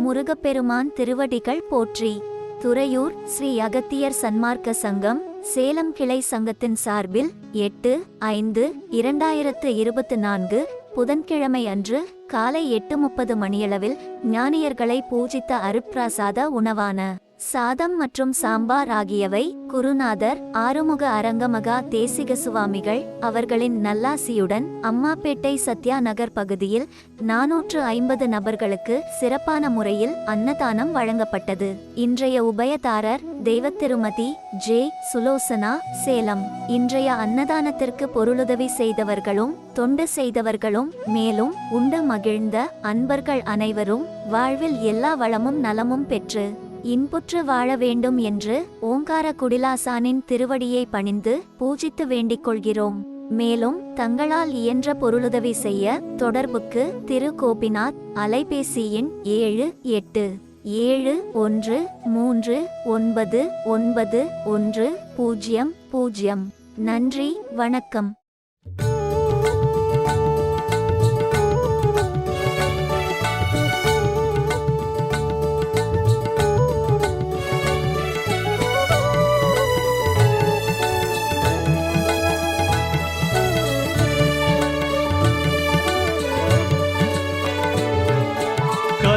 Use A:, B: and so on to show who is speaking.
A: முருகப்பெருமான் திருவடிகள் போற்றி. துறையூர் ஸ்ரீ அகத்தியர் சன்மார்க்க சங்கம் சேலம் கிளை சங்கத்தின் சார்பில் எட்டு ஐந்து இரண்டாயிரத்து இருபத்து நான்கு புதன்கிழமை அன்று காலை எட்டு முப்பது மணியளவில் ஞானியர்களை பூஜித்த அருப்பிராசாத உணவான சாதம் மற்றும் சாம்பார் ஆகியவை குருநாதர் ஆறுமுக அரங்கமகா தேசிக சுவாமிகள் அவர்களின் நல்லாசியுடன் அம்மாப்பேட்டை சத்யா நகர் பகுதியில் நாநூற்று ஐம்பது நபர்களுக்கு சிறப்பான முறையில் அன்னதானம் வழங்கப்பட்டது. இன்றைய உபயதாரர் தெய்வத்திருமதி ஜே. சுலோசனா சேலம். இன்றைய அன்னதானத்திற்கு பொருளுதவி செய்தவர்களும் தொண்டு செய்தவர்களும் மேலும் உண்டு மகிழ்ந்த அன்பர்கள் அனைவரும் வாழ்வில் எல்லா வளமும் நலமும் பெற்று இன்புற்று வாழ வேண்டும் என்று ஓங்கார குடிலாசானின் திருவடியை பணிந்து பூஜித்து வேண்டிக் கொள்கிறோம். மேலும் தங்களால் இயன்ற பொருளுதவி செய்ய தொடர்புக்கு திரு. கோபிநாத் அலைபேசி எண் ஏழு எட்டு ஏழு ஒன்று மூன்று ஒன்பது ஒன்பது ஒன்று பூஜ்ஜியம் பூஜ்ஜியம் நன்றி வணக்கம்.